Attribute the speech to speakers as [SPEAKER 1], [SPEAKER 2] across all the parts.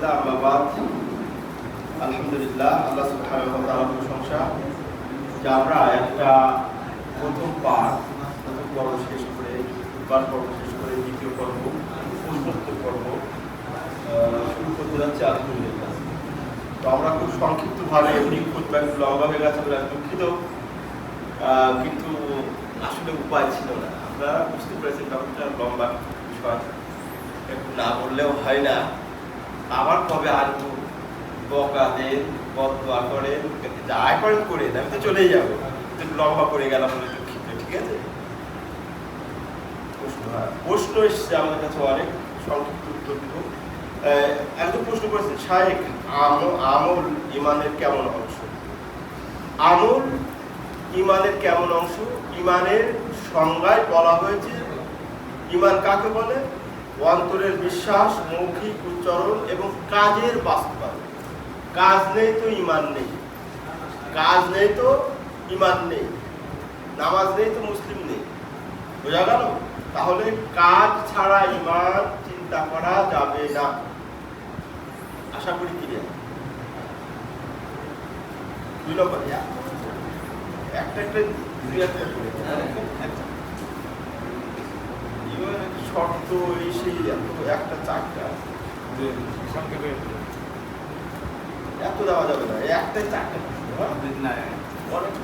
[SPEAKER 1] আলহামদুলিল্লাহ আমাবাদ আলহামদুলিল্লাহ, আল্লাহ সুবহানাহু প্রশংসা যে আমরা একটা প্রথম পাঠ পর্ব শেষ করে দুবার পর্ব শেষ করে, দ্বিতীয় পর্ব প্রশ্নোত্তর পর্ব শুরু করতে যাচ্ছি আলহামদুলিল্লাহ। তো আমরা খুব সংক্ষিপ্তভাবে এমনি লম্বা হয়ে গেছে বলে দুঃখিত কিন্তু আসলে উপায় ছিল না। আপনারা বুঝতে পেরেছেন ব্যাপারটা লম্বা বিষয়। একটু না বললেও হয় না। আবার কবে আসব? বকা দেন বদয়া করেন যা করেন করে দেন, আমি তো চলেই যাব। লম্বা করে গেলাম বলে দুঃখিত ঠিক আছে? প্রশ্ন হ্যাঁ, প্রশ্ন এসছে আমাদের কাছে অনেক সংক্ষিপ্ত উত্তর দিব। একজন প্রশ্ন করেছেন শাহেক আম- আমল ইমানের কেমন অংশ? আমল ইমানের কেমন অংশ? ইমানের সংজ্ঞায় বলা হয়েছে ইমান কাকে বলে? অন্তরের বিশ্বাস মৌখিক উচ্চারণ এবং কাজের বাস্তবায়ন। কাজ নেই তো ইমান নেই। কাজ নেই তো ইমান নেই। নামাজ নেই তো মুসলিম নেই। বোঝা গেল? তাহলে কাজ ছাড়া ইমান চিন্তা করা যাবে না। আশা করি কি দুই নম্বর একটা একটা দুই একটা করে। ইমান শর্ত এই সেই একটা চারটা। এত দেওয়া যাবে না একটাই চারটা হ্যাঁ? অনেক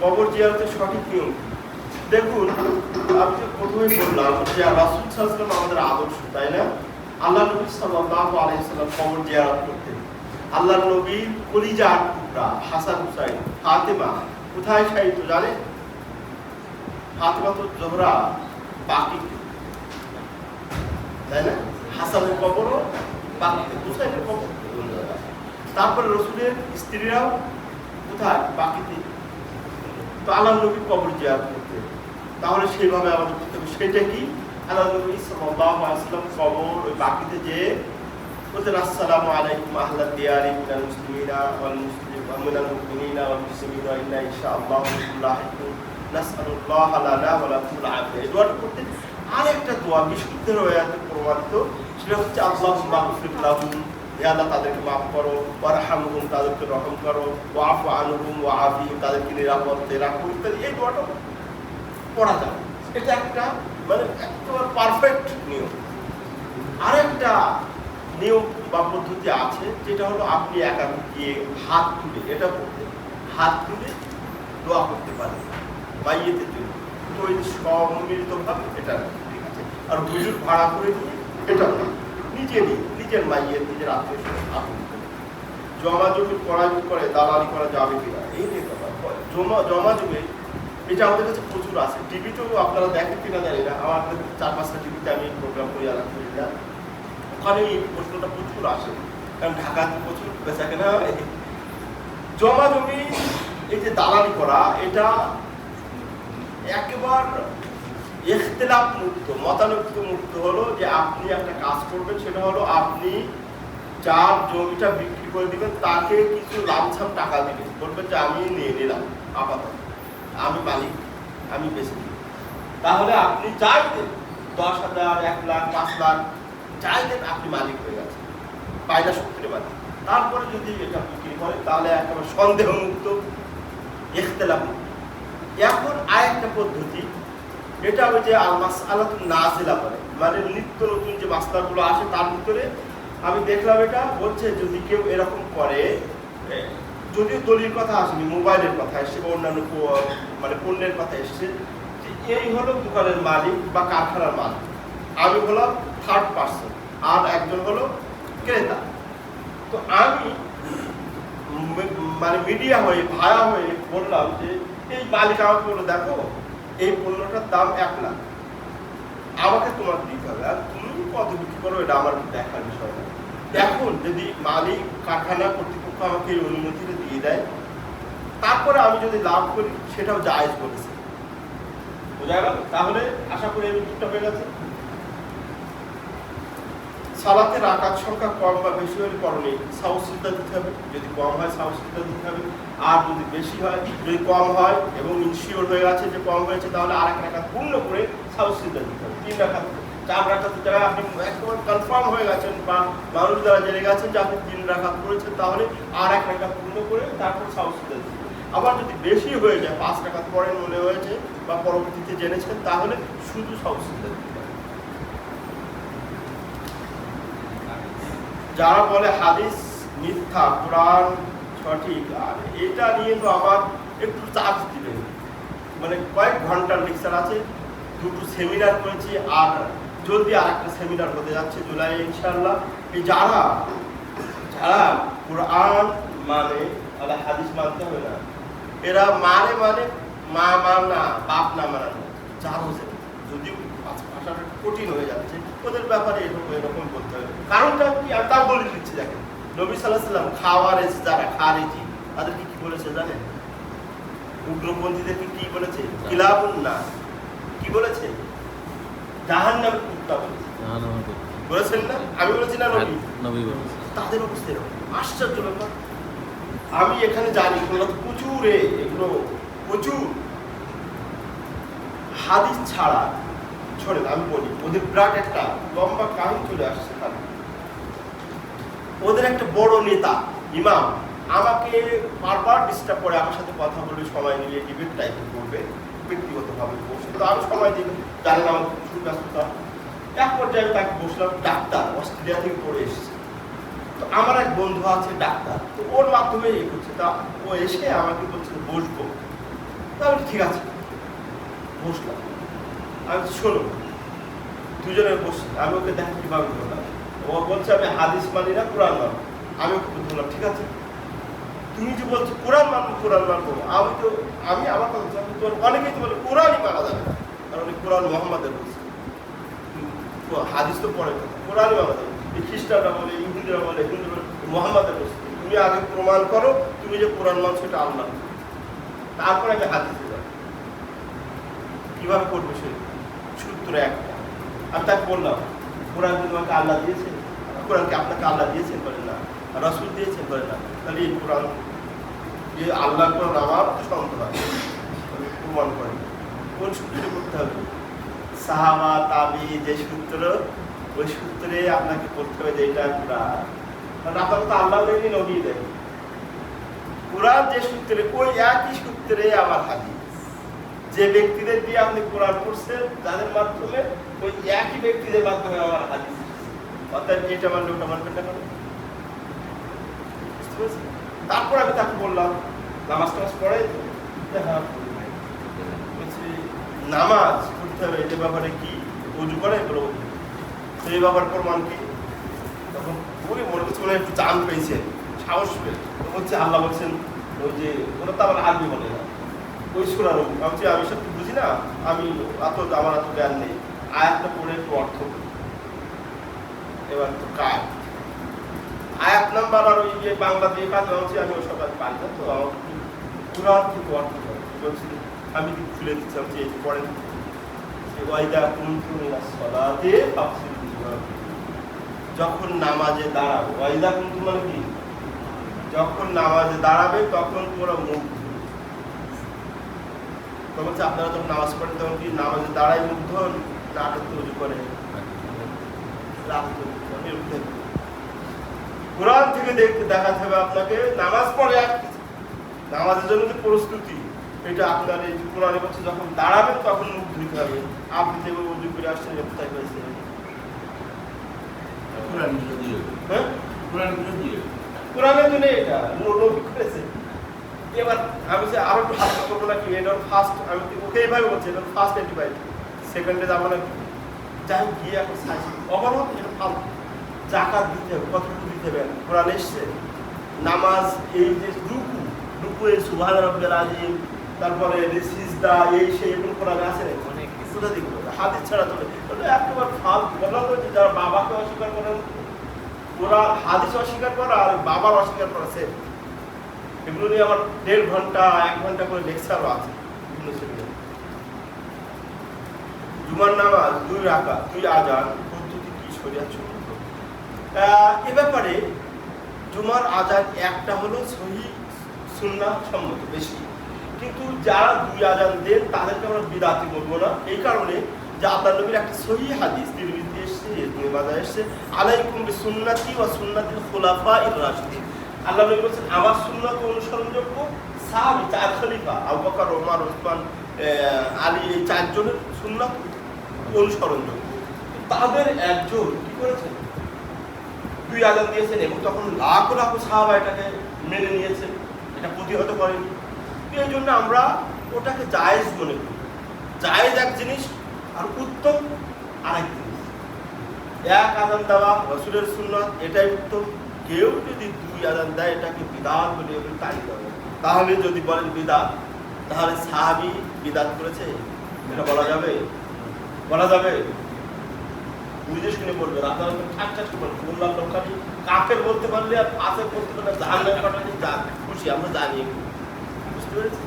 [SPEAKER 1] কবর জিয়ারতের সঠিক নিয়ম দেখুন আমি যে প্রথমেই বললাম যে রাসুল সাল্লাম আমাদের আদর্শ তাই না? আল্লাহ নবী সাল্লাল্লাহু আলাইহি সাল্লাম কবর জিয়ারত করতেন। আল্লাহ নবীর কলিজার টুকরা হাসান হুসাইন ফাতেমা কোথায় সাহিত্য জানে ফাতেমা তো জোহরা। বাকি। তাই না? হাসানের কবরও বাকিতে। হুসাইনের কবর? তারপরে রসুলের স্ত্রীরাও কোথায়? বাকিতে। তো আল্লাহ নবী কবর জিয়ারত করতে। তাহলে সেইভাবে আমাদের করতে হবে। সেটা কি? আল্লাহ নবী সাল্লাল্লাহু আলাইহি ওয়াসাল্লাম কবর ওই বাকিতে যে বলতেন, আসসালামু আলাইকুম আহলা দিয়ারি মিনাল মুসলিমিনা ওয়াল মুসলিম, মিনাল মুমিনিনা ওয়াল মুসলিমিনা ইন্না ইনশাআল্লাহু দোয়া বিশুদ্ধ রয়াতে প্রমাণিত? সেটা হচ্ছে হে আল্লাহ, তাদেরকে মাফ করো। তাদেরকে রহম করো। ওয়াফু আনহুম তাদেরকে নিরাপদে রাখো ইত্যাদি। এই দোয়াটা পড়া যাবে এটা একটা মানে একেবারে পারফেক্ট নিয়ম। আরেকটা নিয়ম বা পদ্ধতি আছে, যেটা হলো, আপনি একা গিয়ে হাত তুলে, এটা করতে, হাত তুলে দোয়া করতে পারেন। মাইয়েতের জন্য তো এটা আর হুজুর ভাড়া করে দিয়ে এটা না নিজে নিজের মাইয়ের, নিজের জমা জমি করা, দালালি করা যাবে কিনা এই নিয়ে জমা জমা এটা আমাদের কাছে প্রচুর আছে। টিভিতেও আপনারা দেখেন কিনা জানি না। আমাদের চার পাঁচটা টিভিতে আমি প্রোগ্রাম করি আলহামদুলিল্লাহ ওখানে এই প্রশ্নটা প্রচুর আসে। কারণ ঢাকাতে প্রচুর বেচা কেনা জমা জমি এই যে দালালি করা, এটা একেবার ইখতিলাফ মুক্ত মতানৈক্য মুক্ত হলো যে আপনি একটা কাজ করবেন, সেটা হলো আপনি যার জমিটা বিক্রি করে দিবেন, তাকে কিছু লামছাম টাকা দিবেন। বলবেন যে, আমি নিয়ে নিলাম, আপাতত। আমি মালিক, আমি বেশি তাহলে আপনি যাই দশ হাজার, এক লাখ, পাঁচ লাখ, যাই আপনি মালিক হয়ে গেছেন। পায়না সূত্রে মালিক তারপরে যদি এটা বিক্রি করে তাহলে একেবারে সন্দেহ মুক্ত ইখতলাফ মুক্ত এখন আরেকটা পদ্ধতি, এটা ওই যে আলমাস আল্লাহ নাজিলা বলে। মানে নিত্য নতুন যে মাস্টারগুলো আসে তার ভিতরে আমি দেখলাম এটা, বলছে যদি কেউ এরকম করে যদিও দলিল কথা আসেনি, মোবাইলের কথা এসছে বা অন্যান্য মানে পণ্যের কথা এসছে, যে এই হলো দোকানের মালিক বা কারখানার মালিক। আমি হলাম থার্ড পার্সন আর একজন হলো ক্রেতা। তো আমি মানে মিডিয়া হয়ে, ভায়া হয়ে বললাম যে এই মালিক আমাকে বলো দেখো, এই পণ্যটার দাম এক লাখ। আমাকে তোমার দিতে হবে, আর তুমি কত বিক্রি করো, এটা আমার দেখার বিষয় না। এখন যদি মালিক কারখানা কর্তৃপক্ষ আমাকে এই অনুমতিটা দিয়ে দেয়, তারপরে আমি যদি লাভ করি, সেটাও জায়জ করেছে বোঝা গেল? তাহলে আশা করি এই উত্তরটা হয়ে গেছে। সালাতের আকার সংখ্যা কম বা বেশি হলে করণীয় সাহসিকতা দিতে হবে। যদি কম হয় সাহসিকতা দিতে হবে। আর যদি বেশি হয়, যদি কম হয় এবং ইনশিওর হয়ে আছে যে কম হয়েছে, তাহলে আর এক রাখাত পূর্ণ করে সাহসিকতা দিতে হবে। তিন রাখাত চার রাখাতের জায়গায় আপনি একেবারে কনফার্ম হয়ে গেছেন বা মানুষ দ্বারা জেনে গেছেন যে আপনি তিন রাখাত করেছেন, তাহলে আর এক রাখাত পূর্ণ করে তারপর সাউসিদা দিতে আবার যদি বেশি হয়ে যায়, পাঁচ রাখাত পরে মনে হয়েছে বা পরবর্তীতে জেনেছেন, তাহলে শুধু সাউসিদা দিতে পারেন। যারা বলে হাদিস, মিথ্যা, কোরআন, সঠিক। আর এটা নিয়ে তো আবার একটু চার্জ দিবেন মানে কয়েক ঘণ্টার লেকচার আছে, দুটো সেমিনার করেছি, আর জলদি আর একটা সেমিনার হতে যাচ্ছে জুলাই ইনশাল্লাহ এই যারা যারা কোরআন মানে তাহলে হাদিস মানতে হবে না, এরা মানে মানে মা মান না, বাপ না মানানো। যারা হচ্ছে পাঁচ- ভাষাটা কঠিন হয়ে যাচ্ছে ওদের ব্যাপারে এরকম এরকম করতে হবে কারণটা কি? আর তা বলে দিচ্ছি দেখেন। নবী সাল্লাহ সাল্লাম খাওয়ার এসে যারা খারেজি তাদেরকে কি বলেছে জানেন? উগ্রপন্থীদেরকে কি বলেছে? কিলাবুন না কি বলেছে? জাহান নামে কুত্তা বলেছে বলেছেন না? আমি বলেছি না নবী?
[SPEAKER 2] নবী বলেছে।
[SPEAKER 1] তাদের অবস্থা এরকম। আশ্চর্য ব্যাপার। আমি এখানে জানি এগুলো তো প্রচুর এগুলো প্রচুর। হাদিস ছাড়া আমি বলি, ওদের একটা লম্বা কাহিনী চলে আসছে। ওদের একটা বড় নেতা, ইমাম, আমাকে বারবার ডিস্টার্ব করে, আমার সাথে কথা বলবে সময় নিয়ে ডিবেট করবে ব্যক্তিগতভাবে বসে তো আমি সময় দিই ব্যস্ততা। এক পর্যায়ে আমি তাকে বসলাম, ডাক্তার, অস্ট্রেলিয়া থেকে পড়ে এসেছে। তো আমার এক বন্ধু আছে ডাক্তার, তো ওর মাধ্যমে করছে। তা ও এসে আমাকে বলছে, বসবো। তা আমি ঠিক আছে। বসলাম। আমি শোনো দুজনে বসছি আমি ওকে দেখ কীভাবে বললাম ও বলছে আমি হাদিস মানি না কোরআন মানবো আমি ওকে বললাম ঠিক আছে। তুমি যে বলছো কোরআন মানবো কোরআন মানবো আমি তো আমি আমার কথা বলছি, আমি তো অনেকেই তো বলে কোরআনই মানা যাবে না। কারণ কোরআন মোহাম্মদের বলছে। হাদিস তো কথা কোরআনই মানা যাবে খ্রিস্টানরা বলে ইহুদিরা বলে হিন্দু বলে মোহাম্মদের বলছে। তুমি আগে প্রমাণ করো তুমি যে কোরআন মানছো এটা আল্লাহ। তারপরে আমি হাদিসে যাব কীভাবে করবে সে? সূত্র একটা আমি তাকে বললাম, কোরআন তোমাকে আল্লাহ দিয়েছে কোরআনকে আপনাকে আল্লাহ দিয়েছেন বলে না, রসুল দিয়েছেন বলে না। তাহলে এই কোরআন যে আল্লাহ কোরআন আমার তো আছে প্রমাণ করি। কোন সূত্রে করতে হবে? সাহাবা, তাবি, যে সূত্র, ওই সূত্রে আপনাকে করতে হবে যে এটা কোরআন। কারণ আপনাকে তো আল্লাহ দেয়নি, নবী দেয় কোরআন যে সূত্রে, ওই একই সূত্রে আমার হাদিস। যে ব্যক্তিদের দিয়ে আপনি কোরআন পড়ছেন, তাদের মাধ্যমে ওই একই ব্যক্তিদের মাধ্যমে আমার হাদিস অর্থাৎ এটা মানলে ওটা মানবেন না কেন তারপর আমি তাকে বললাম, নামাজ টামাজ পড়ে হ্যাঁ। বলছি, নামাজ পড়তে হবে এটা ব্যাপারে কি? উজু করে? বলো তো এই ব্যাপারে প্রমাণ কি? তখন ওই মনে করছে মনে একটু চান পেয়েছেন সাহস পেয়ে বলছে আল্লাহ বলছেন, ওই যে, ওরা তো আবার আরবি বলে না। ওই সুরার আমি আমি সব বুঝি না? আমি এত আমার এত জ্ঞান নেই। আয়াতটা পড়ে একটু অর্থ এবার তো কাজ আয়াত নাম্বার আর ওই যে বাংলা দিয়ে কাজ আমি ওসব আর পারি না তো। অর্থ বলছি, আমি খুলে দিচ্ছি? আমি এই পড়েন ওয়াইদা কুনতু মিনাস সালাতে ফাফসিলু যখন নামাজে দাঁড়াবে, ওয়াইদা কুনতু মানে কি? যখন নামাজে দাঁড়াবে, তখন তোমরা মুখ ধুবে। তো বলছে আপনারা যখন নামাজ পড়েন তখন কি নামাজে দাঁড়ায় মুখ ধন না আটক তৈরি করে। কোরআন থেকে দেখতে দেখাতে হবে আপনাকে নামাজ পড়ে নামাজের জন্য যে প্রস্তুতি এটা আপনার এই যে কোরআনে বলছে যখন দাঁড়াবেন তখন মুখ ধুতে হবে। আপনি যে উজু করে আসছেন কোথায় পেয়েছেন হ্যাঁ? কোরআনের জন্য এটা নবী করেছে। এবার আমি যে আরও একটু হালকা করব নাকি? এটা ফার্স্ট আমি ওকে এইভাবে বলছি এটা ফার্স্ট অ্যান্টিবায়োটিক সেকেন্ডে যাব নাকি? যাই হোক গিয়ে এখন সাইজ অবরোধ এটা ফালতু। জাকাত দিতে হবে কতটুকু দিতে হবে? কোরআন এসছে নামাজ এই যে রুকু রুকু এই সুভান রব্বের আজিম তারপরে সিজদা এই সেই এগুলো কোরআনে আছে
[SPEAKER 2] অনেক
[SPEAKER 1] কোথা থেকে হাদিস ছাড়া চলে। একেবারে ফালতু। বলা হচ্ছে যারা বাবাকে অস্বীকার করেন ওরা হাদিস অস্বীকার করা আর বাবার অস্বীকার করা same। এগুলো নিয়ে আমার দেড় ঘণ্টা, এক ঘণ্টা করে লেকচারও আছে বিভিন্ন সেমিনারে। জুমার নামাজ, দুই রাখা দুই আজান পদ্ধতি কি সরিয়া এ ব্যাপারে জুমার আজান একটা হলো সহি সুন্না সম্মত, বেশি। কিন্তু যারা দুই আজান দেন, তাদেরকে আমরা বিদাতি বলব না। এই কারণে যে আল্লাহ নবীর একটা সহি হাদিস তিরমিজি এসেছে, ইবনে মাজাহ এসেছে, আলাইকুম বিসুন্নতি ওয়া সুন্নাতিল খুলাফা ইর রাশিদিন। আল্লাহ নবী বলেছেন, আমার সুন্নাত অনুসরণযোগ্য সাহাবী চার খলিফা, আবু বকর, ওমর, ওসমান আলী, এই চারজনের সুন্নাত অনুসরণযোগ্য। তাদের একজন কি করেছেন দুই আজান দিয়েছেন এবং তখন লাখো লাখো সাহাবা এটাকে মেনে নিয়েছেন এটা প্রতিহত করেনি। এই জন্য আমরা ওটাকে জায়েজ মনে করি। জায়েজ এক জিনিস আর উত্তম আরেক জিনিস। এক আজান দেওয়া রসুলের সুন্নত, এটাই উত্তম। কেউ যদি আজান দেয় এটাকে বিদাত বলে তাই তাহলে যদি বলেন বিদাত তাহলে সাহাবি বিদাত করেছে? এটা বলা যাবে? বলা যাবে? বুঝে শুনে বলবেন আপনারা ঠাক ঠাক বলবেন। বললাম লোকখানি কাফের বলতে পারলে আর ফাঁসের বলতে পারলে জাহান্নামে পাঠালে যা খুশি আমরা জানি বুঝতে পেরেছি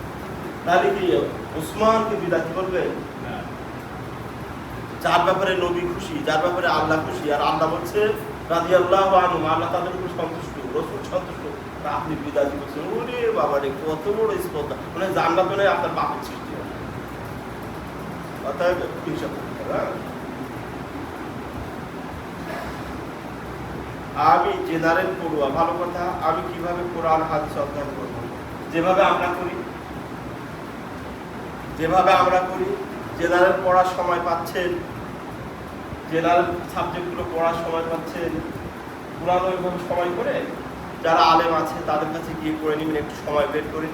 [SPEAKER 1] তাহলে কি ওসমানকে বিদাত করবেন যার ব্যাপারে নবী খুশি যার ব্যাপারে আল্লাহ খুশি আর আল্লাহ বলছে রাজি আল্লাহ আনু আল্লাহ তাদের উপর সন্তুষ্ট। সন্তুষ্ট। তা আপনি বিদাতি করছেন ওরে বাবা রে কত বড় স্পর্ধা। মানে জানলা পেলে আপনার পাপের সৃষ্টি হবে, হ্যাঁ? আমি জেনারেল পড়ুয়া ভালো কথা আমি কীভাবে কোরআন হাদিস অধ্যয়ন করব? যেভাবে আমরা করি যেভাবে আমরা করি জেনারেল পড়ার সময় পাচ্ছেন জেনারেল সাবজেক্টগুলো পড়ার সময় পাচ্ছেন কোরআন ওইভাবে সময় করে যারা আলেম আছে তাদের কাছে গিয়ে করে নেবেন একটু সময় বের করে।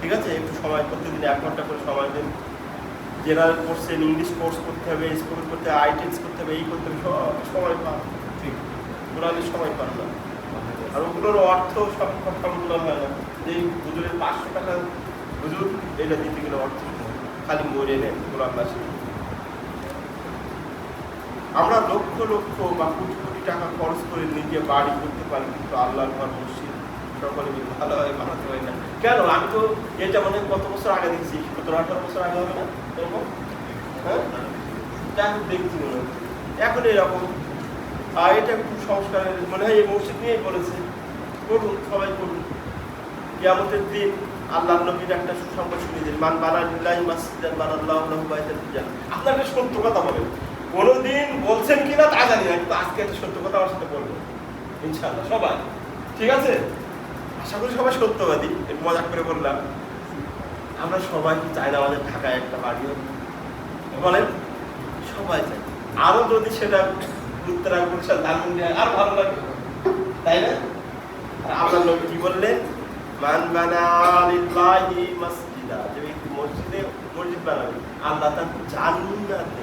[SPEAKER 1] ঠিক আছে? একটু সময় প্রতিদিন এক ঘণ্টা করে সময় দেন। জেনারেল কোর্সেন ইংলিশ কোর্স করতে হবে স্কুল করতে হবে আইটেক্স করতে হবে এই করতে হবে সব সময় পান। ঠিক কোরআনের সময় পান না। আর ওগুলোর অর্থ সব সবগুলো হয় না। যে হুজুরের পাঁচশো টাকা হুজুর এটা দিতে গেলে অর্থ খালি মরে নেন কোরআন আমরা লক্ষ লক্ষ বা কোটি টাকা খরচ করে নিজে বাড়ি করতে পারি কিন্তু আল্লাহর ঘর মসজিদ, সকলে মিলে ভালোভাবে বানাতে হয় না। কেন? আমি তো এটা মনে কত বছর আগে দেখছি, সতেরো, আঠারো বছর আগে হবে না, এরকম? হ্যাঁ? দেখছি মনে এখন এরকম। আর এটা খুব সংস্কারের মনে হয় এই মসজিদ নিয়েই বলেছে। করুন, সবাই করুন। কিয়ামতের দিন আল্লাহ নবীর একটা সুসংবাদ শুনে দিন, মান বানা লিল্লাহি মাসজিদান বানাল্লাহু লাহু বাইতাল ফিল আপনাকে সত্য কথা বলেন। কোনোদিন বলছেন কিনা তা জানি না কিন্তু আজকে একটা সত্য কথা আমার সাথে বলবেন ইনশাআল্লাহ সবাই। ঠিক আছে? আশা করি সবাই সত্যবাদী একটু মজা করে বললাম। আমরা সবাই কি চাই না আমাদের ঢাকায় একটা বাড়ি? বলেন সবাই চাই। আরও যদি সেটা উত্তরা গুলশান ধানমন্ডি হয়, আর ভালো লাগে তাই না? আর আল্লাহ নবী কি বললেন মান বানা লিল্লাহি মাসজিদা যে ব্যক্তি মসজিদে মসজিদ বানাবে। আল্লাহ জান্নাতে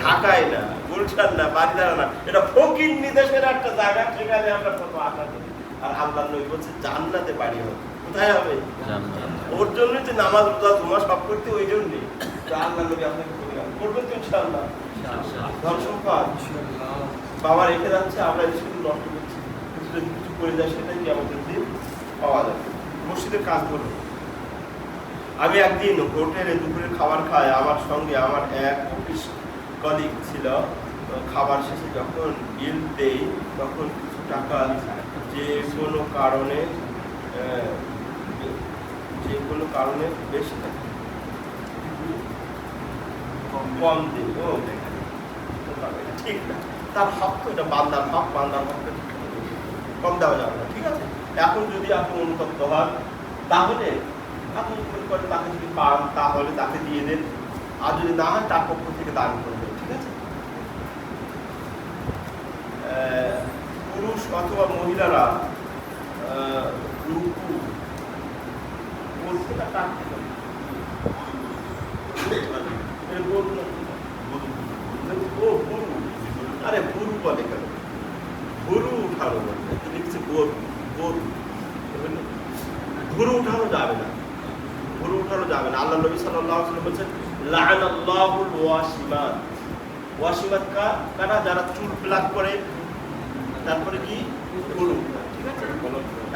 [SPEAKER 1] ঢাকায় না গুলশান না বাড়িদারা না। এটা ফকির নিদেশের একটা জায়গা সেখানে আমরা কত আশা করি। আর আল্লাহ নবী বলছে জান্নাতে বাড়ি হবে। কোথায় হবে? ওর জন্য যে নামাজ রোজা সব করতে ওই জন্যে। আল্লাহ নবী আপনাকে করবেন তো ইনশাআল্লাহ। ধন সম্পদ। বাবা রেখে যাচ্ছে আমরা শুধু নষ্ট করছি। কিছু করে যায় সেটাই কি আমাদের দিন? পাওয়া যাবে। মসজিদের কাজ করব আমি একদিন হোটেলে দুপুরের খাবার খাই, আমার সঙ্গে আমার এক অফিস কলিগ ছিল। খাবার শেষে যখন বিল দেই, তখন কিছু টাকা যে কোনো কারণে যে কোনো কারণে বেশি থাকে কম দিন ও, ঠিক না। তার হক তো এটা বান্দার হক বান্দার কম দেওয়া যাবে না, ঠিক আছে? এখন যদি আপনি অনুতপ্ত হন, তাহলে আপনি মনে করেন তাকে যদি পান, তাহলে তাকে দিয়ে দেন। আর যদি না তার পক্ষ থেকে দান করবেন ঠিক আছে? পুরুষ অথবা মহিলারা রুকু আরে গরু বলে কেন? উঠানো বলে লিখছে গরু গরু? গরু উঠানো যাবে না। উঠানো যাবে না। আল্লাহ নবী ওয়াসাল্লাম বলছেন যারা চুল করে। তারপরে কি? ঠিক আছে?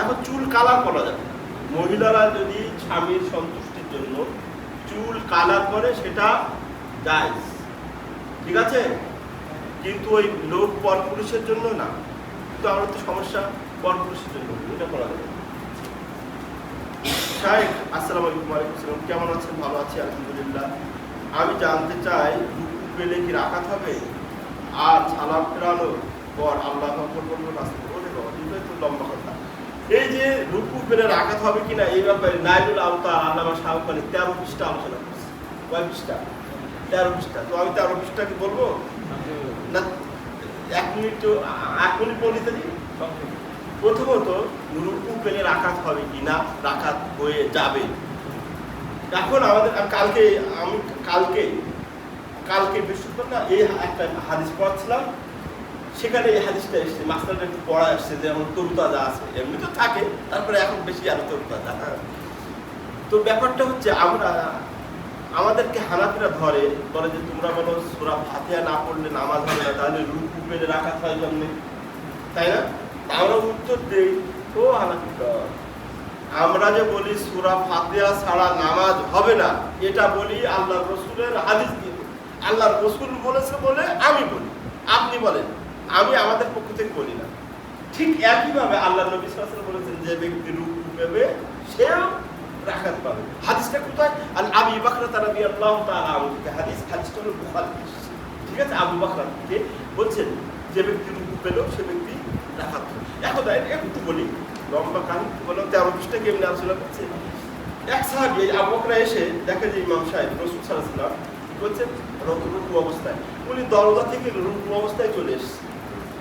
[SPEAKER 1] এখন চুল কালার করা যাবে। মহিলারা যদি স্বামীর সন্তুষ্টির জন্য চুল কালার করে, সেটা ঠিক আছে? কিন্তু ওই লোক পর পুরুষের জন্য না। কিন্তু আমার তো সমস্যা পর পুরুষের জন্য। এটা করা যাবে শাহেখ আসসালামু আলাইকুম আসসালাম কেমন আছেন? ভালো আছি আলহামদুলিল্লাহ। আমি জানতে চাই রুকু পেলে কি রাখাত হবে? আর সালাম ফেরানোর পর আল্লাহ বলে লম্বা কথা। এই যে রুকু পেলে রাখাত হবে কিনা এই ব্যাপারে নাইবুল আলতা আল্লামা শাহখানি তেরো পৃষ্ঠা আলোচনা করছে। কয় পৃষ্ঠা? তেরো পৃষ্ঠা। তো আমি তেরো পৃষ্ঠা কি বলব? না এক মিনিট এক মিনিট দিই প্রথমত রুকু পেলে রাখাত হবে কি না রাখাত হয়ে যাবে। এখন আমাদের আমি কালকে আমি কালকে কালকে বৃহস্পতিবার না, এই একটা হাদিস পড়াচ্ছিলাম। সেখানে এই হাদিসটা এসছে মাস্টারটা একটু পড়া এসছে যেমন তরুতাজা আছে। এমনি তো থাকে, তারপরে এখন বেশি আরও তরুতাজা। হ্যাঁ তো ব্যাপারটা হচ্ছে, আমরা, আমাদেরকে হানাফিরা ধরে, বলে যে তোমরা বলো সুরা ফাতিহা না পড়লে নামাজ হবে না, তাহলে রুকু পেলে রাখা হয় জন্যে তাই না? আমরা উত্তর দেই আমরা যে বলি সুরা ফাতিহা ছাড়া নামাজ হবে না, এটা বলি আল্লাহ রসুলের হাদিস দিয়ে। আল্লাহ রসুল বলেছে বলে আমি বলি। আপনি বলেন, আমি আমাদের পক্ষ থেকে বলি না। ঠিক একইভাবে আল্লাহ নবী ওয়াসাল্লাম বলেছেন, যে ব্যক্তি রুকু পেবে সেও রাখাত পাবে। হাদিসটা কোথায়? আর আবু বাকরা তারা দিয়ে আল্লাহ তাআলা আমাকে হাদিস, হাদিসটা হলো ঠিক আছে, আবু বাকরা থেকে বলছেন, যে ব্যক্তি রুকু পেল, সে ব্যক্তি। এখন দেখ একটু বলি লম্বা কাহিনী বলো তেরো পৃষ্ঠা কেমনি আলোচনা করছে এক সাহাবি এই আবু বকরা এসে দেখে যে ইমাম সাহেব রসুল সাল্লাল্লাহু বলছেন রুকু অবস্থায় উনি দরজা থেকে রুকু অবস্থায় চলে এসেছে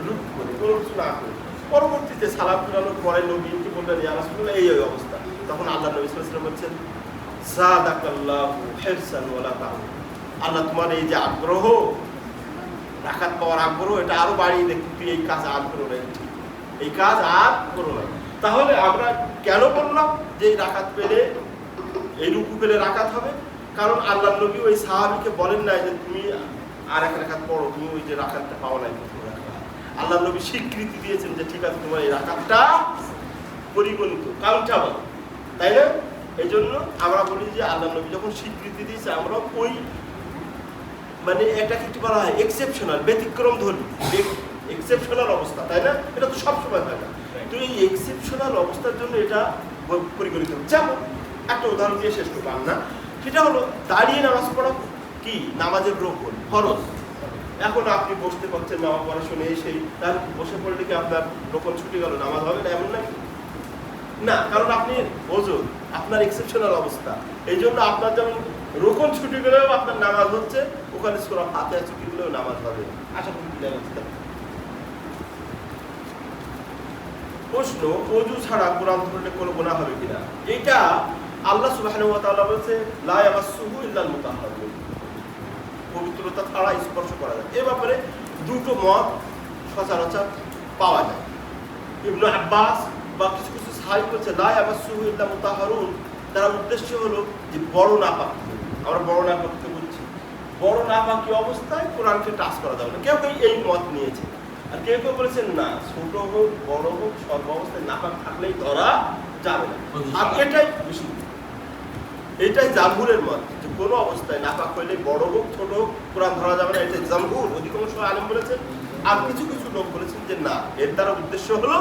[SPEAKER 1] রুকু করে কোনো কিছু না করে পরবর্তীতে সালাম ফিরানোর পরে নবীকে বললেন ইয়া রাসূলুল্লাহ এই এই অবস্থা তখন আল্লাহ নবী ওয়াসাল্লাম বলছেন আল্লাহ তোমার এই যে আগ্রহ রাকাত পাওয়ার আগ্রহ, এটা আরও বাড়িয়ে দে তুই এই কাজ আগ্রহ ঠিক। এই কাজ আর করো না। তাহলে আমরা কেন বললাম যে রাকাত পেলে, এই রুকু পেলে রাকাত হবে? কারণ আল্লাহ নবী ওই সাহাবিকে বলেন নাই যে তুমি আর এক রাকাত পড়ো, তুমি ওই যে রাকাতটা পাও নাই। আল্লাহ নবী স্বীকৃতি দিয়েছেন যে ঠিক আছে, তোমার এই রাকাতটা পরিগণিত কাউন্টাবল তাই না? এই জন্য আমরা বলি যে আল্লাহ নবী যখন স্বীকৃতি দিয়েছে, আমরা ওই মানে এটাকে কি বলা হয় এক্সেপশনাল ব্যতিক্রম ধর্মী এক্সেপশনাল অবস্থা, তাই না? এটা তো সবসময় না তো এই এক্সেপশনাল অবস্থার জন্য এটা পরিগণিত। যেমন, একটা উদাহরণ দিয়ে শেষ করলাম না সেটা হলো, দাঁড়িয়ে নামাজ পড়া কি? নামাজের রোপণ ফরজ। এখন আপনি বসতে পারছেন নামাজ পড়া শুনে সেই তার বসে পড়লে কি আপনার রোপণ ছুটে গেল, নামাজ হবে না, এমন নাকি? না, কারণ আপনি ওজন আপনার এক্সেপশনাল অবস্থা। এই জন্য আপনার যেমন রোকন ছুটি গেলেও আপনার নামাজ হচ্ছে, ওখানে হাতে ছুটি গেলেও নামাজ হবে। আশা করি ক্লিয়ার হচ্ছে প্রশ্ন, অজু ছাড়া কোরআন ধরলে কোনো গোনা হবে কিনা? এটা আল্লাহ সুবহানাহু ওয়া বলেছে, লা ইয়ামাসসুহু ইল্লাল মুতাহহারুন পবিত্রতা ছাড়া স্পর্শ করা যায়। এ ব্যাপারে দুটো মত সচরাচর পাওয়া যায়। ইবনু আব্বাস বা কিছু কিছু সাহাবী বলছে, লা ইয়ামাসসুহু ইল্লা মুতাহহারুন তার উদ্দেশ্য হলো যে বড় না নাপাক। আমরা বড় না নাপাককে বলছি বড় না নাপাকি অবস্থায় কোরআনকে টাচ করা যাবে না। কেউ এই মত নিয়েছে। আর কেউ কেউ বলেছেন না ছোট হোক বড় হোক সর্ব অবস্থায় নাপাক থাকলেই ধরা যাবে আর এটাই এটাই জামহুরের মত যে কোনো অবস্থায় নাপাক হইলে বড় হোক ছোট হোক কোরআন ধরা যাবে না এটাই জামহুর অধিকাংশ আলেম বলেছেন আর কিছু কিছু লোক বলেছেন যে না এর দ্বারা উদ্দেশ্য হলো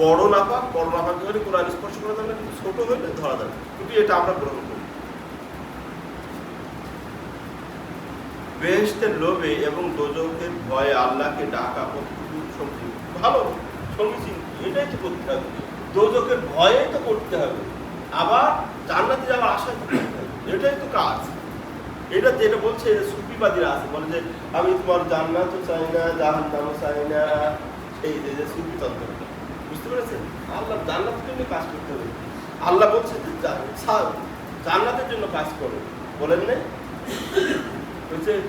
[SPEAKER 1] বড় নাপাক বড় নাপাক হলে কোরআন স্পর্শ করা যাবে না কিন্তু ছোট হইলে ধরা যাবে কিন্তু এটা আমরা গ্রহণ করি। বেহেশতের লোভে এবং দোজকের ভয়ে আল্লাহকে ডাকা সঙ্গী। ভালো সমীচীন এটাই তো করতে হবে। দোজকের ভয়ে তো করতে হবে। আবার জান্নাতে যাওয়ার আশা করতে হবে। এটাই তো কাজ। এটা যেটা বলছে সুফিবাদীরা আছে। বলে যে, আমি তোমার জান্নাতও চাই না, জাহান্নামও চাই না। এই যে সুফি তন্ত্র বুঝতে পেরেছেন? আল্লাহ জান্নাতের জন্য কাজ করতে হবে। আল্লাহ বলছে যে জান্নাতের জন্য কাজ করো। বলেন না হচ্ছে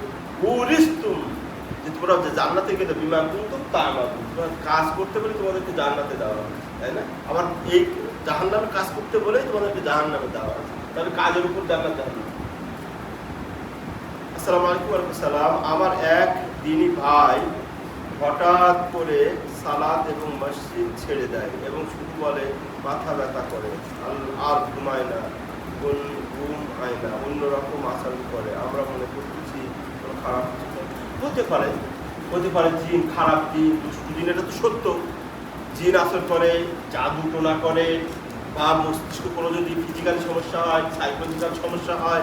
[SPEAKER 1] তোমরা জান্নাতে গেলে বিমান কিন্তু, তা না। তোমরা কাজ করতে বলে তোমাদেরকে জান্নাতে দেওয়া তাই না? আবার এই জাহান্নামে কাজ করতে বলেই তোমাদেরকে জাহান্নামে দেওয়া তাহলে কাজের উপর জান্নাত আলাইকুম আমার এক দিনই ভাই হঠাৎ করে সালাদ এবং মসজিদ ছেড়ে দেয় এবং শুধু বলে, মাথা ব্যথা করে, আর- ঘুমায় না, ঘুম হয় না, অন্যরকম আচরণ করে। আমরা মনে কোনো খারাপ। হতে পারে হতে পারে জিন খারাপ দিন দুষ্টু দিন এটা তো সত্য। জিন আসর করে, জাদু টোনা করে, বা মস্তিষ্ক কোনো যদি ফিজিক্যাল সমস্যা হয় সাইকোলজিক্যাল সমস্যা হয়,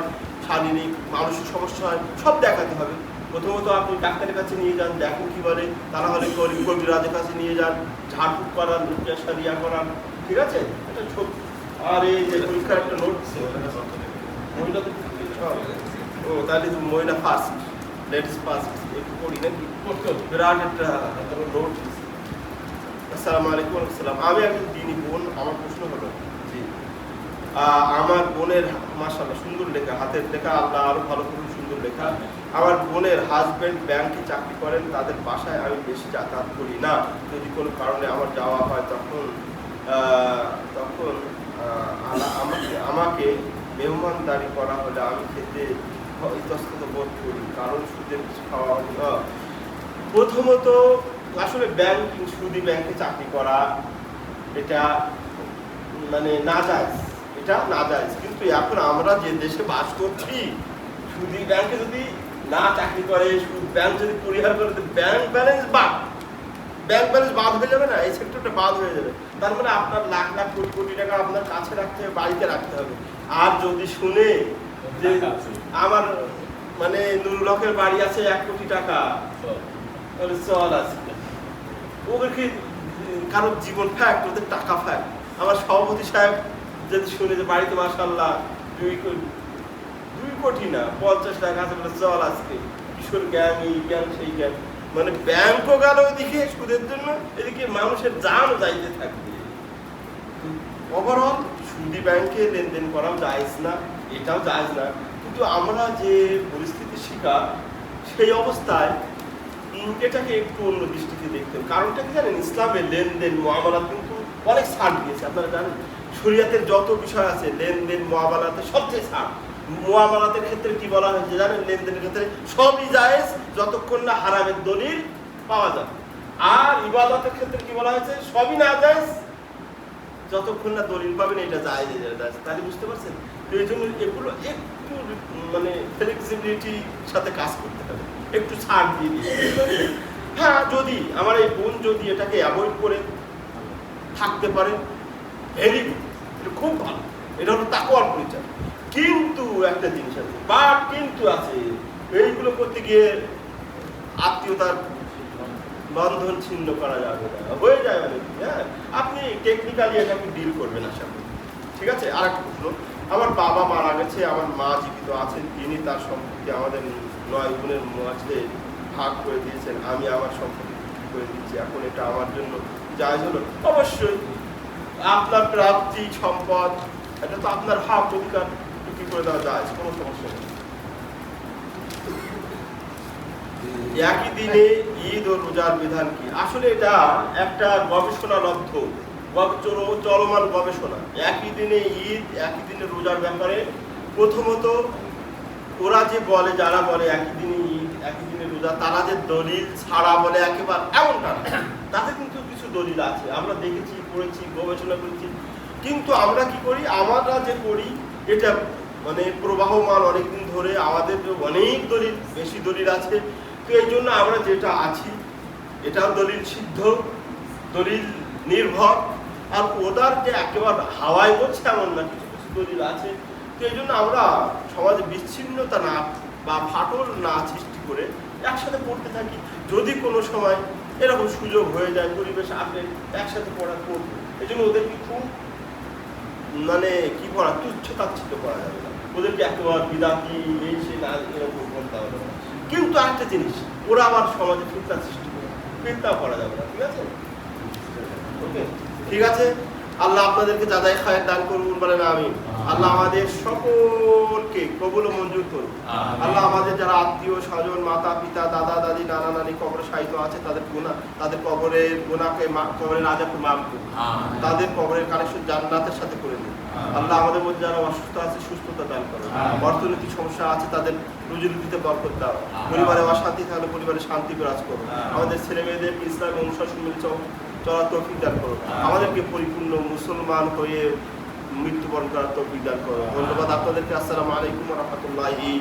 [SPEAKER 1] শারীরিক, মানসিক সমস্যা হয়, সব দেখাতে হবে। প্রথমত আপনি ডাক্তারের কাছে নিয়ে যান, দেখো কি বলে, তা না হলে কবি- কবিরাজের কাছে নিয়ে যান, ঝাড়ফুঁক করান রুকিয়া সারিয়া করান, ঠিক আছে? এটা ছোট আর এই যে পরীক্ষার একটা নোট মহিলা তো ও, তাহলে মহিলা ফার্স্ট একটু পড়ি নাকি? বিরাট একটা নোট আসসালামু আলাইকুম আসসালাম আমি একজন দিনী বোন আমার প্রশ্ন হলো জি। আমার বোনের মাশাআল্লাহ সুন্দর লেখা হাতের লেখা আল্লাহ আরও ভালো করুন সুন্দর লেখা। আমার বোনের হাজবেন্ড ব্যাংকে চাকরি করেন তাদের বাসায় আমি বেশি যাতায়াত করি না। যদি কোনো কারণে আমার যাওয়া হয় তখন তখন আমাকে আমাকে মেহমানদারি করা হলে আমি খেতে ইতস্তত বোধ করি, কারণ সুদের কিছু খাওয়া প্রথমত, আসলে ব্যাংকিং সুদি ব্যাংকে চাকরি করা, এটা মানে না যায়, এটা না যায়। কিন্তু এখন আমরা যে দেশে বাস করছি, সুদি ব্যাংকে যদি না চাকরি করে, সুদ ব্যাংক যদি পরিহার করে ব্যাংক ব্যালেন্স বাদ। ব্যাংক ব্যালেন্স বাদ হয়ে যাবে না, এই সেক্টরটা বাদ হয়ে যাবে। তার মানে আপনার লাখ লাখ কোটি কোটি টাকা আপনার কাছে রাখতে হবে, বাড়িতে রাখতে হবে। আর যদি শুনে যে আমার মানে নুরুল হকের বাড়ি আছে এক কোটি টাকা। চল আছে ওদের কি কারোর জীবন ফ্যাক্ট ওদের টাকা ফ্যাক্ট আমার সভাপতি সাহেব যদি শুনে যে বাড়িতে মাসাল্লাহ দুই কোটি দুই কোটি না, পঞ্চাশ টাকা আছে, বলে চল আজকে। কিশোর জ্ঞান এই জ্ঞান সেই জ্ঞান। মানে ব্যাংকও গেল ওইদিকে সুদের জন্য, এদিকে মানুষের জানও যাইতে থাকবে। ওভারঅল সুদি ব্যাংকে লেনদেন করাও জায়েজ না, এটাও জায়েজ না। কিন্তু আমরা যে পরিস্থিতির শিকার, সেই অবস্থায় এটাকে একটু অন্য দৃষ্টিতে দেখতে হবে। কারণটা কি জানেন? ইসলামের লেনদেন মহামালাত কিন্তু অনেক ছাড় দিয়েছে। আপনারা জানেন, শরিয়াতের যত বিষয় আছে, লেনদেন মহামালাতে সবচেয়ে ছাড়। মহামালাতের ক্ষেত্রে কি বলা হয়েছে জানেন? লেনদেনের ক্ষেত্রে সবই জায়েজ, যতক্ষণ না হারামের দলিল পাওয়া যাবে। আর ইবাদতের ক্ষেত্রে কি বলা হয়েছে? সবই না জায়েজ। যতক্ষণ না দলিল পাবেন, এটা এটা তাহলে বুঝতে পারছেন? তো এই জন্য এগুলো একটু মানে ফ্লেক্সিবিলিটির সাথে কাজ করতে হবে। একটু ছাড় দিয়ে দিতে হ্যাঁ যদি আমার এই বোন যদি এটাকে অ্যাভয়েড করে থাকতে পারে ভেরি গুড এটা খুব ভালো। এটা হলো তাকওয়ার পরিচয়। কিন্তু একটা জিনিস আছে বা কিন্তু আছে, এইগুলো করতে গিয়ে আত্মীয়তার বন্ধন ছিন্ন করা যাবে না। হয়ে যায় অনেক হ্যাঁ? আপনি টেকনিক্যালি এটাকে ডিল করবেন আশা করি। ঠিক আছে? আর একটা প্রশ্ন। আমার বাবা মারা গেছে, আমার মা জীবিত আছেন, তিনি তার সম্পত্তি আমাদের নয় বোনের মাঝে ভাগ করে দিয়েছেন, আমি আমার সম্পত্তি করে দিচ্ছি। এখন এটা আমার জন্য জায়জ হলো। অবশ্যই, আপনার প্রাপ্তি, সম্পদ, এটা তো আপনার হাফ অধিকার বিক্রি করে দেওয়া যায়, কোনো সমস্যা নেই। একই দিনে ঈদ ও রোজার বিধান কি? আসলে এটা একটা গবেষণালব্ধ গব- চল- চলমান গবেষণা। একই দিনে ঈদ, একই দিনে রোজার ব্যাপারে প্রথমত ওরা যে বলে, যারা বলে একই দিনে ঈদ, একই দিনে রোজা, তারা যে দলিল ছাড়া বলে একেবারে এমনটা তাতে কিন্তু কিছু দলিল আছে। আমরা দেখেছি, পড়েছি, গবেষণা করেছি। কিন্তু আমরা কি করি? আমরা যে করি, এটা মানে প্রবাহমান অনেকদিন ধরে আমাদের অনেক দলিল, বেশি দলিল আছে। তো এই জন্য আমরা যেটা আছি, এটাও দলিল সিদ্ধ, দলিল নির্ভর, আর ওদার যে একেবারে হাওয়ায় বলছে এমন না, কিছু কিছু দলিল আছে। তো এই জন্য আমরা সমাজে বিচ্ছিন্নতা না বা ফাটল না সৃষ্টি করে একসাথে পড়তে থাকি। যদি কোনো সময় এরকম সুযোগ হয়ে যায়, পরিবেশ আসে, একসাথে পড়া পড়ব এই জন্য ওদেরকে খুব মানে কি করা তুচ্ছ তাচ্ছিল্য করা যাবে না। ওদেরকে একেবারে বিদাতি, এই সে না, এরকম করতে হবে। কিন্তু আরেকটা জিনিস ওরা আবার সমাজে ফিতনা সৃষ্টি করে। ফিতনা করা যাবে না ঠিক আছে? ওকে? ঠিক আছে? আল্লাহ আপনাদেরকে যাদাই খায়ের দান করুন বলেন আমি আল্লাহ আমাদের সকলকে কবুল ও মঞ্জুর করুন। আল্লাহ আমাদের যারা আত্মীয় স্বজন মাতা পিতা দাদা দাদি নানা নানি কবরে সাহিত্য আছে তাদের গুণা তাদের কবরের গুণাকে মা- কবরের রাজাকে মাফ করুন। তাদের কবরের কানেকশন জান্নাতের সাথে করে দিন। আল্লাহ আমাদের মধ্যে যারা অসুস্থ আছে সুস্থতা দান করো। অর্থনৈতিক সমস্যা আছে তাদের রুজির রুটিতে বরকত দাও। পরিবারে অশান্তি থাকলে পরিবারে শান্তি বিরাজ করো। আমাদের ছেলে মেয়েদের ইসলাম অনুশাসন মেনে চল- চলার তৌফিক দান করো। আমাদেরকে পরিপূর্ণ মুসলমান হয়ে মৃত্যুবরণ করার তৌফিক দান করো। ধন্যবাদ আপনাদেরকে। আসসালামু আলাইকুম রহমতুল্লাহি